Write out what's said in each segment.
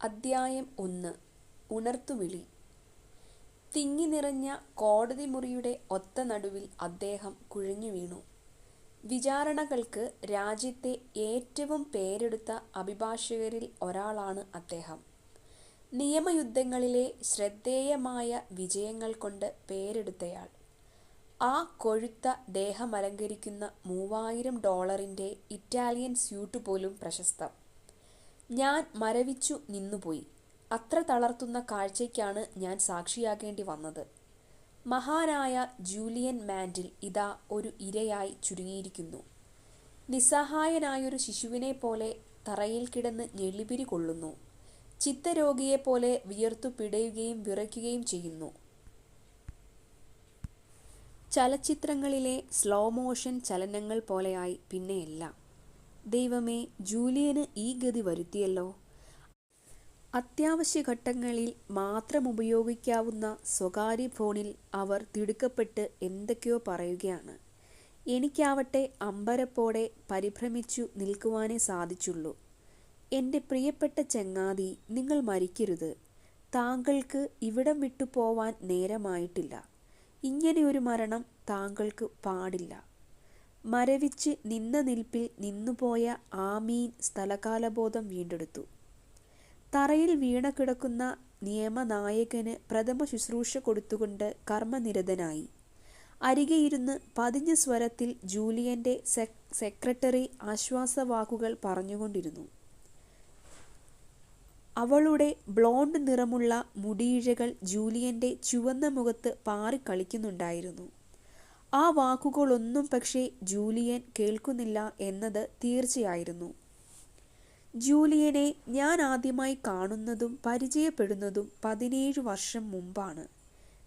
അദ്ധ്യായം ഒന്ന് ഉണർത്തുവിളി തിങ്ങി നിറഞ്ഞ കോടതി മുറിയുടെ ഒത്ത നടുവിൽ അദ്ദേഹം കുഴഞ്ഞു വീണു. വിചാരണകൾക്ക് രാജ്യത്തെ ഏറ്റവും പേരെടുത്ത അഭിഭാഷകരിൽ ഒരാളാണ് അദ്ദേഹം. നിയമയുദ്ധങ്ങളിലെ ശ്രദ്ധേയമായ വിജയങ്ങൾ കൊണ്ട് പേരെടുത്തയാൾ. ആ കൊഴുത്ത ദേഹമലങ്കരിക്കുന്ന മൂവായിരം ഡോളറിന്റെ ഇറ്റാലിയൻ സ്യൂട്ട് പോലും പ്രശസ്തം. ഞാൻ മരവിച്ചു നിന്നുപോയി. അത്ര തളർത്തുന്ന കാഴ്ചയ്ക്കാണ് ഞാൻ സാക്ഷിയാകേണ്ടി വന്നത്. മഹാനായ ജൂലിയൻ മാൻഡിൽ ഇതാ ഒരു ഇരയായി ചുരുങ്ങിയിരിക്കുന്നു. നിസ്സഹായനായൊരു ശിശുവിനെ പോലെ തറയിൽ കിടന്ന് ഞെളിപിരി കൊള്ളുന്നു. ചിത്തരോഗിയെപ്പോലെ വിയർത്തു പിടയുകയും വിറയ്ക്കുകയും ചെയ്യുന്നു. ചലച്ചിത്രങ്ങളിലെ സ്ലോ മോഷൻ ചലനങ്ങൾ പോലെയായി പിന്നെ എല്ലാം. ദൈവമേ ജൂലിയന് ഈ ഗതി വരുത്തിയല്ലോ. അത്യാവശ്യ ഘട്ടങ്ങളിൽ മാത്രം ഉപയോഗിക്കാവുന്ന സ്വകാര്യ ഫോണിൽ അവർ തിടുക്കപ്പെട്ട് എന്തൊക്കെയോ പറയുകയാണ്. എനിക്കാവട്ടെ അമ്പരപ്പോടെ പരിഭ്രമിച്ചു നിൽക്കുവാനേ സാധിച്ചുള്ളൂ. എന്റെ പ്രിയപ്പെട്ട ചങ്ങാതി നിങ്ങൾ മരിക്കരുത്. താങ്കൾക്ക് ഇവിടം വിട്ടു പോവാൻ നേരമായിട്ടില്ല. ഇങ്ങനെയൊരു മരണം താങ്കൾക്ക് പാടില്ല. മരവിച്ച് നിന്ന നിൽപ്പിൽ നിന്നുപോയ ആമീൻ സ്ഥലകാലബോധം വീണ്ടെടുത്തു. തറയിൽ വീണ കിടക്കുന്ന നിയമനായകന് പ്രഥമ ശുശ്രൂഷ കൊടുത്തുകൊണ്ട് കർമ്മനിരതനായി. അരികെയിരുന്ന് പതിഞ്ഞ സ്വരത്തിൽ ജൂലിയന്റെ സെക്രട്ടറി ആശ്വാസവാക്കുകൾ പറഞ്ഞുകൊണ്ടിരുന്നു. അവളുടെ ബ്ലോണ്ട് നിറമുള്ള മുടിയിഴകൾ ജൂലിയന്റെ ചുവന്ന മുഖത്ത് പാറിക്കളിക്കുന്നുണ്ടായിരുന്നു. ആ വാക്കുകളൊന്നും പക്ഷേ ജൂലിയൻ കേൾക്കുന്നില്ല എന്നത് തീർച്ചയായിരുന്നു. ജൂലിയനെ ഞാൻ ആദ്യമായി കാണുന്നതും പരിചയപ്പെടുന്നതും പതിനേഴ് വർഷം മുമ്പാണ്.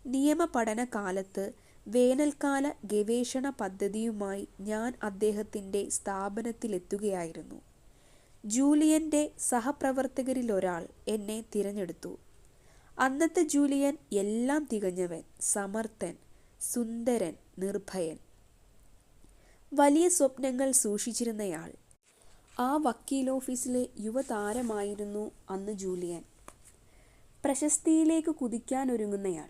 നിയമ പഠനകാലത്ത് വേനൽക്കാല ഗവേഷണ പദ്ധതിയുമായി ഞാൻ അദ്ദേഹത്തിന്റെ സ്ഥാപനത്തിലെത്തുകയായിരുന്നു. ജൂലിയന്റെ സഹപ്രവർത്തകരിലൊരാൾ എന്നെ തിരഞ്ഞെടുത്തു. അന്നത്തെ ജൂലിയൻ എല്ലാം തികഞ്ഞവൻ, സമർത്ഥൻ, സുന്ദരൻ, നിർഭയൻ. വലിയ സ്വപ്നങ്ങൾ സൂക്ഷിച്ചിരുന്നയാൾ. ആ വക്കീൽ ഓഫീസിലെ യുവതാരമായിരുന്നു അന്ന് ജൂലിയൻ. പ്രശസ്തിയിലേക്ക് കുതിക്കാൻ ഒരുങ്ങുന്നയാൾ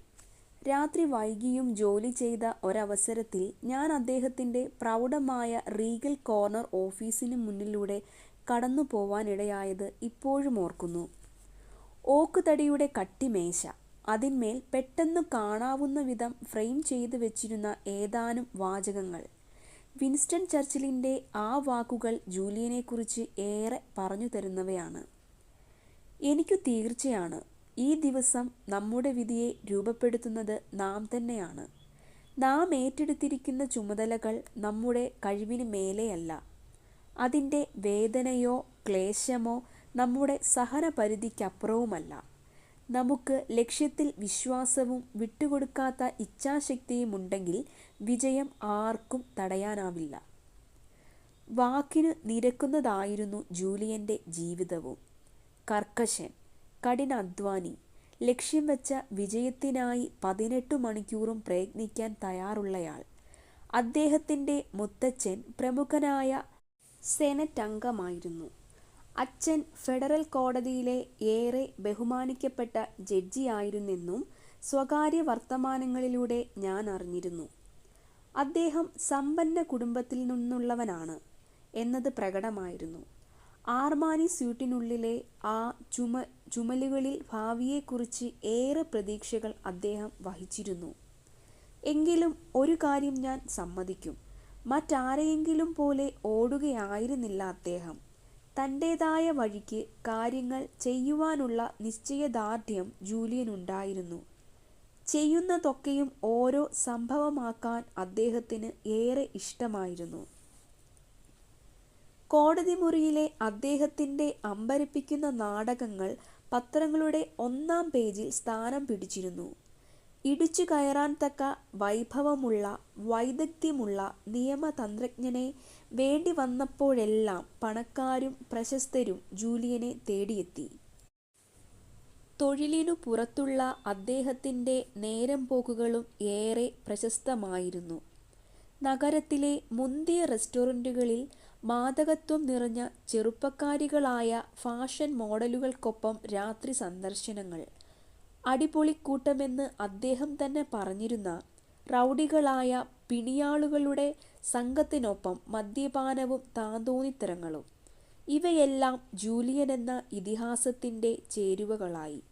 രാത്രി വൈകിയും ജോലി ചെയ്ത ഒരവസരത്തിൽ ഞാൻ അദ്ദേഹത്തിന്റെ പ്രൗഢമായ റീഗൽ കോർണർ ഓഫീസിന് മുന്നിലൂടെ കടന്നു പോവാനിടയായത് ഇപ്പോഴും ഓർക്കുന്നു. ഓക്കുതടിയുടെ കട്ടിമേശ. അതിന്മേൽ പെട്ടെന്നു കാണാവുന്നവിധം ഫ്രെയിം ചെയ്തു വെച്ചിരുന്ന ഏതാനും വാചകങ്ങൾ. വിൻസ്റ്റൺ ചർച്ചിലിന്റെ ആ വാക്കുകൾ ജൂലിയനെക്കുറിച്ച് ഏറെ പറഞ്ഞു തരുന്നവയാണ് എനിക്കു തീർച്ചയാണ്, ഈ ദിവസം നമ്മുടെ വിധിയെ രൂപപ്പെടുത്തുന്നത് നാം തന്നെയാണ്. നാം ഏറ്റെടുത്തിരിക്കുന്ന ചുമതലകൾ നമ്മുടെ കഴിവിന് മേലെയല്ല. അതിന്റെ വേദനയോ ക്ലേശമോ നമ്മുടെ സഹനപരിധിക്കപ്പുറവുമല്ല. നമുക്ക് ലക്ഷ്യത്തിൽ വിശ്വാസവും വിട്ടുകൊടുക്കാത്ത ഇച്ഛാശക്തിയും ഉണ്ടെങ്കിൽ വിജയം ആർക്കും തടയാനാവില്ല. വാക്കിന് നിരക്കുന്നതായിരുന്നു ജൂലിയന്റെ ജീവിതവും. കർക്കശൻ, കഠിനാധ്വാനി, ലക്ഷ്യം വെച്ച വിജയത്തിനായി പതിനെട്ട് മണിക്കൂറും പ്രയത്നിക്കാൻ തയ്യാറുള്ളയാൾ. അദ്ദേഹത്തിന്റെ മുത്തച്ഛൻ പ്രമുഖനായ സെനറ്റംഗമായിരുന്നു. അച്ഛൻ ഫെഡറൽ കോടതിയിലെ ഏറെ ബഹുമാനിക്കപ്പെട്ട ജഡ്ജിയായിരുന്നെന്നും സ്വകാര്യ വർത്തമാനങ്ങളിലൂടെ ഞാൻ അറിഞ്ഞിരുന്നു. അദ്ദേഹം സമ്പന്ന കുടുംബത്തിൽ നിന്നുള്ളവനാണ് എന്നത് പ്രകടമായിരുന്നു. ആർമാനി സ്യൂട്ടിനുള്ളിലെ ആ ചുമ ചുമലുകളിൽ ഭാവിയെക്കുറിച്ച് ഏറെ പ്രതീക്ഷകൾ അദ്ദേഹം വഹിച്ചിരുന്നു. എങ്കിലും ഒരു കാര്യം ഞാൻ സമ്മതിക്കും, മറ്റാരെയെങ്കിലും പോലെ ഓടുകയായിരുന്നില്ല അദ്ദേഹം. തന്റേതായ വഴിക്ക് കാര്യങ്ങൾ ചെയ്യുവാനുള്ള നിശ്ചയദാർഢ്യം ജൂലിയൻ ഉണ്ടായിരുന്നു ചെയ്യുന്നതൊക്കെയും ഓരോ സംഭവമാക്കാൻ അദ്ദേഹത്തിന് ഏറെ ഇഷ്ടമായിരുന്നു. കോടതി മുറിയിലെ അദ്ദേഹത്തിന്റെ അമ്പരപ്പിക്കുന്ന നാടകങ്ങൾ പത്രങ്ങളുടെ ഒന്നാം പേജിൽ സ്ഥാനം പിടിച്ചിരുന്നു. ഇടിച്ചുകയറാൻ തക്ക വൈഭവമുള്ള, വൈദഗ്ധ്യമുള്ള നിയമതന്ത്രജ്ഞനെ വേണ്ടി വന്നപ്പോഴെല്ലാം പണക്കാരും പ്രശസ്തരും ജൂലിയനെ തേടിയെത്തി. തൊഴിലിനു പുറത്തുള്ള അദ്ദേഹത്തിന്റെ നേരം പോക്കുകളും ഏറെ പ്രശസ്തമായിരുന്നു. നഗരത്തിലെ മുന്തിയ റെസ്റ്റോറന്റുകളിൽ മാതകത്വം നിറഞ്ഞ ചെറുപ്പക്കാരികളായ ഫാഷൻ മോഡലുകൾക്കൊപ്പം രാത്രി സന്ദർശനങ്ങൾ. അടിപൊളിക്കൂട്ടമെന്ന് അദ്ദേഹം തന്നെ പറഞ്ഞിരുന്ന റൗഡികളായ പിണിയാളുകളുടെ സംഘത്തിനൊപ്പം മദ്യപാനവും താന്തോന്നിത്തരങ്ങളും. ഇവയെല്ലാം ജൂലിയൻ എന്ന ഇതിഹാസത്തിന്റെ ചേരുവകളായി.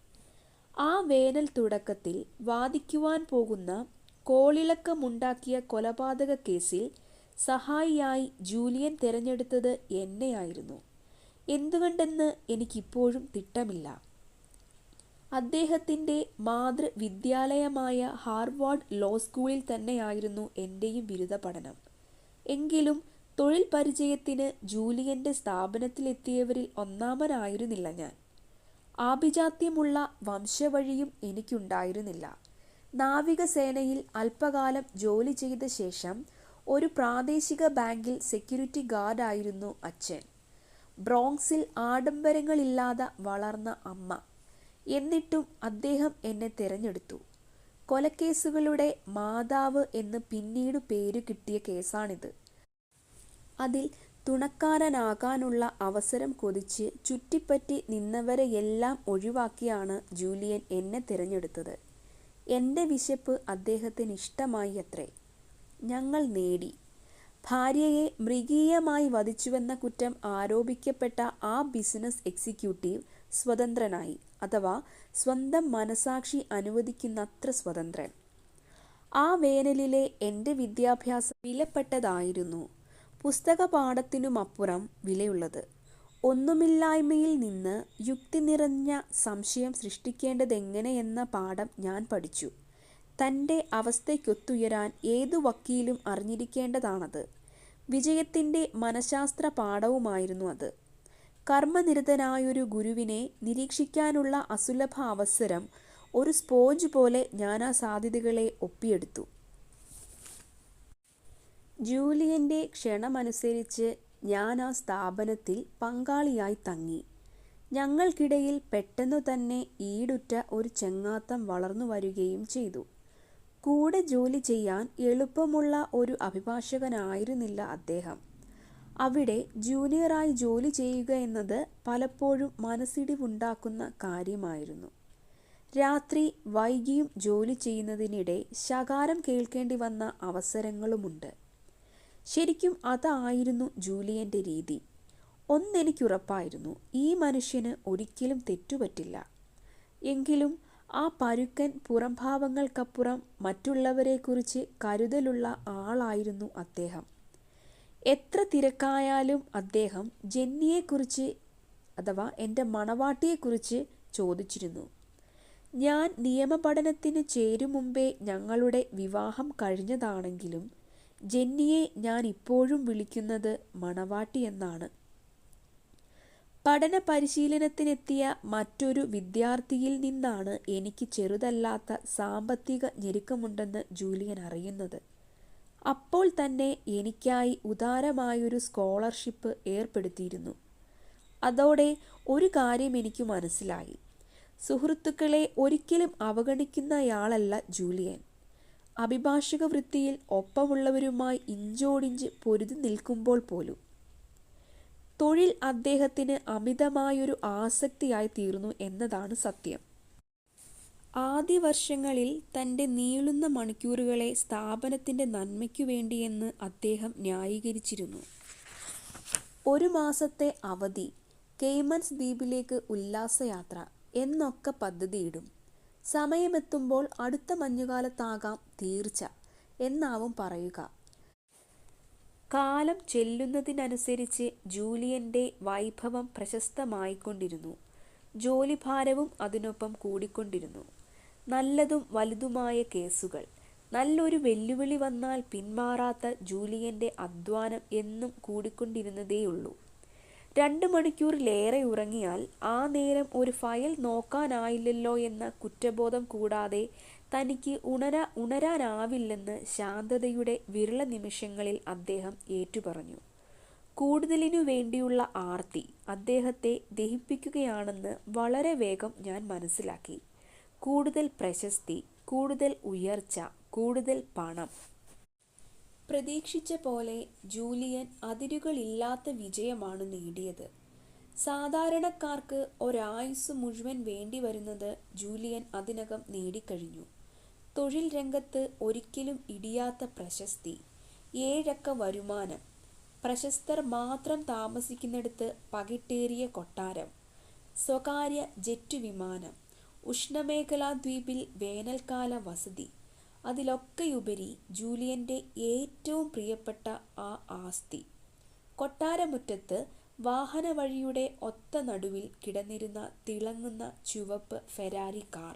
ആ വേനൽ തുടക്കത്തിൽ വാദിക്കുവാൻ പോകുന്ന കോളിളക്കമുണ്ടാക്കിയ കൊലപാതക കേസിൽ സഹായിയായി ജൂലിയൻ തിരഞ്ഞെടുത്തത് എന്നെയായിരുന്നു. എന്തുകൊണ്ടെന്ന് എനിക്കിപ്പോഴും തിട്ടമില്ല. അദ്ദേഹത്തിന്റെ മാതൃവിദ്യാലയമായ ഹാർവാർഡ് ലോ സ്കൂളിൽ തന്നെയായിരുന്നു എന്റെയും ബിരുദ പഠനം എങ്കിലും തൊഴിൽ പരിചയത്തിന് ജൂലിയന്റെ സ്ഥാപനത്തിലെത്തിയവരിൽ ഒന്നാമനായിരുന്നില്ല ഞാൻ. ആഭിജാത്യമുള്ള വംശവഴിയും എനിക്കുണ്ടായിരുന്നില്ല. നാവികസേനയിൽ അല്പകാലം ജോലി ചെയ്ത ശേഷം ഒരു പ്രാദേശിക ബാങ്കിൽ സെക്യൂരിറ്റി ഗാർഡായിരുന്നു അച്ഛൻ. ബ്രോങ്സിൽ ആഡംബരങ്ങളില്ലാതെ വളർന്ന അമ്മ. എന്നിട്ടും അദ്ദേഹം എന്നെ തിരഞ്ഞെടുത്തു കൊലക്കേസുകളുടെ മാതാവ് എന്ന് പിന്നീട് പേര് കിട്ടിയ കേസാണിത്. അതിൽ തുണക്കാരനാകാനുള്ള അവസരം കൊതിച്ച് ചുറ്റിപ്പറ്റി നിന്നവരെയെല്ലാം ഒഴിവാക്കിയാണ് ജൂലിയൻ എന്നെ തിരഞ്ഞെടുത്തത് എന്റെ വിശപ്പ് അദ്ദേഹത്തിന് ഇഷ്ടമായി അത്രേ ഞങ്ങൾ നേടി. ഭാര്യയെ മൃഗീയമായി വധിച്ചുവെന്ന കുറ്റം ആരോപിക്കപ്പെട്ട ആ ബിസിനസ് എക്സിക്യൂട്ടീവ് സ്വതന്ത്രനായി. അഥവാ സ്വന്തം മനസാക്ഷി അനുവദിക്കുന്നത്ര സ്വതന്ത്രൻ. ആ വേനലിലെ എന്റെ വിദ്യാഭ്യാസം വിലപ്പെട്ടതായിരുന്നു. പുസ്തകപാഠത്തിനുമപ്പുറം വിലയുള്ളത്. ഒന്നുമില്ലായ്മയിൽ നിന്ന് യുക്തി നിറഞ്ഞ സംശയം സൃഷ്ടിക്കേണ്ടതെങ്ങനെയെന്ന പാഠം ഞാൻ പഠിച്ചു. തന്റെ അവസ്ഥയ്ക്കൊത്തുയരാൻ ഏതു വക്കീലും അറിഞ്ഞിരിക്കേണ്ടതാണത്. വിജയത്തിന്റെ മനഃശാസ്ത്ര പാഠവുമായിരുന്നു അത്. കർമ്മനിരതനായൊരു ഗുരുവിനെ നിരീക്ഷിക്കാനുള്ള അസുലഭ അവസരം ഒരു സ്പോഞ്ച് പോലെ ഞാൻ ആ സാധ്യതകളെ ഒപ്പിയെടുത്തു. ജൂലിയന്റെ ക്ഷണമനുസരിച്ച് ഞാൻ ആ സ്ഥാപനത്തിൽ പങ്കാളിയായി തങ്ങി. ഞങ്ങൾക്കിടയിൽ പെട്ടെന്നുതന്നെ ഈടുറ്റ ഒരു ചെങ്ങാത്തം വളർന്നു വരികയും ചെയ്തു. കൂടെ ജോലി ചെയ്യാൻ എളുപ്പമുള്ള ഒരു അഭിഭാഷകനായിരുന്നില്ല അദ്ദേഹം. അവിടെ ജൂനിയറായി ജോലി ചെയ്യുക എന്നത് പലപ്പോഴും മനസ്സിടിവുണ്ടാക്കുന്ന കാര്യമായിരുന്നു. രാത്രി വൈകിയും ജോലി ചെയ്യുന്നതിനിടെ ശകാരം കേൾക്കേണ്ടി വന്ന അവസരങ്ങളുമുണ്ട്. ശരിക്കും അതായിരുന്നു ജൂലിയന്റെ രീതി. ഒന്നെനിക്കുറപ്പായിരുന്നു. ഈ മനുഷ്യന് ഒരിക്കലും തെറ്റുപറ്റില്ല. എങ്കിലും ആ പരുക്കൻ പുറംഭാവങ്ങൾക്കപ്പുറം മറ്റുള്ളവരെക്കുറിച്ച് കരുതലുള്ള ആളായിരുന്നു അദ്ദേഹം. എത്ര തിരക്കായാലും അദ്ദേഹം ജെന്നിയെക്കുറിച്ച് അഥവാ എന്റെ മണവാട്ടിയെക്കുറിച്ച് ചോദിച്ചിരുന്നു. ഞാൻ നിയമപഠനത്തിന് ചേരും മുമ്പേ ഞങ്ങളുടെ വിവാഹം കഴിഞ്ഞതാണെങ്കിലും ജെന്നിയെ ഞാൻ ഇപ്പോഴും വിളിക്കുന്നത് മണവാട്ടി എന്നാണ് പഠന പരിശീലനത്തിനെത്തിയ മറ്റൊരു വിദ്യാർത്ഥിയിൽ നിന്നാണ് എനിക്ക് ചെറുതല്ലാത്ത സാമ്പത്തിക ഞെരുക്കമുണ്ടെന്ന് ജൂലിയൻ അറിയുന്നത്. അപ്പോൾ തന്നെ എനിക്കായി ഉദാരമായൊരു സ്കോളർഷിപ്പ് ഏർപ്പെടുത്തിയിരുന്നു. അതോടെ ഒരു കാര്യം എനിക്ക് മനസ്സിലായി. സുഹൃത്തുക്കളെ ഒരിക്കലും അവഗണിക്കുന്നയാളല്ല ജൂലിയൻ. അഭിഭാഷക വൃത്തിയിൽ ഒപ്പമുള്ളവരുമായി ഇഞ്ചോടിഞ്ച് പൊരുതി നിൽക്കുമ്പോൾ പോലും. തൊഴിൽ അദ്ദേഹത്തിന് അമിതമായൊരു ആസക്തിയായി തീർന്നു എന്നതാണ് സത്യം. ആദ്യവർഷങ്ങളിൽ തന്റെ നീളുന്ന മണിക്കൂറുകളെ സ്ഥാപനത്തിന്റെ നന്മയ്ക്കു വേണ്ടിയെന്ന് അദ്ദേഹം ന്യായീകരിച്ചിരുന്നു. ഒരു മാസത്തെ അവധി, കെയ്മൻസ് ദ്വീപിലേക്ക് ഉല്ലാസയാത്ര എന്നൊക്കെ പദ്ധതിയിടും. സമയമെത്തുമ്പോൾ അടുത്ത മഞ്ഞുകാലത്താകാം തീർച്ച എന്നാവും പറയുക. കാലം ചെല്ലുന്നതിനനുസരിച്ച് ജൂലിയന്റെ വൈഭവം പ്രശസ്തമായിക്കൊണ്ടിരുന്നു. ജോലിഭാരവും അതിനൊപ്പം കൂടിക്കൊണ്ടിരുന്നു. നല്ലതും വലുതുമായ കേസുകൾ. നല്ലൊരു വെല്ലുവിളി വന്നാൽ പിന്മാറാത്ത ജൂലിയന്റെ അധ്വാനം എന്നും കൂടിക്കൊണ്ടിരുന്നതേയുള്ളൂ. രണ്ട് മണിക്കൂറിലേറെ ഉറങ്ങിയാൽ ആ നേരം ഒരു ഫയൽ നോക്കാനായില്ലല്ലോയെന്ന കുറ്റബോധം കൂടാതെ തനിക്ക് ഉണര ഉണരാനാവില്ലെന്ന് ശാന്തതയുടെ വിരള നിമിഷങ്ങളിൽ അദ്ദേഹം ഏറ്റുപറഞ്ഞു. കൂടുതലിനു വേണ്ടിയുള്ള ആർത്തി അദ്ദേഹത്തെ ദഹിപ്പിക്കുകയാണെന്ന് വളരെ വേഗം ഞാൻ മനസ്സിലാക്കി. കൂടുതൽ പ്രശസ്തി, കൂടുതൽ ഉയർച്ച, കൂടുതൽ പണം. പ്രതീക്ഷിച്ച പോലെ ജൂലിയൻ അതിരുകളില്ലാത്ത വിജയമാണ് നേടിയത്. സാധാരണക്കാർക്ക് ഒരായുസ് മുഴുവൻ വേണ്ടി വരുന്നത് ജൂലിയൻ അതിനകം നേടിക്കഴിഞ്ഞു. തൊഴിൽ രംഗത്ത് ഒരിക്കലും ഇടിയാത്ത പ്രശസ്തി, ഏഴക്ക വരുമാനം, പ്രശസ്തർ മാത്രം താമസിക്കുന്നിടത്ത് പകിട്ടേറിയ കൊട്ടാരം, സ്വകാര്യ ജെറ്റുവിമാനം, ഉഷ്ണമേഖലാദ്വീപിൽ വേനൽക്കാല വസതി, അതിലൊക്കെയുപരി ജൂലിയന്റെ ഏറ്റവും പ്രിയപ്പെട്ട ആ ആസ്തി, കൊട്ടാരമുറ്റത്ത് വാഹനവഴിയുടെ ഒത്ത നടുവിൽ കിടന്നിരുന്ന തിളങ്ങുന്ന ചുവപ്പ് ഫെരാരി കാർ.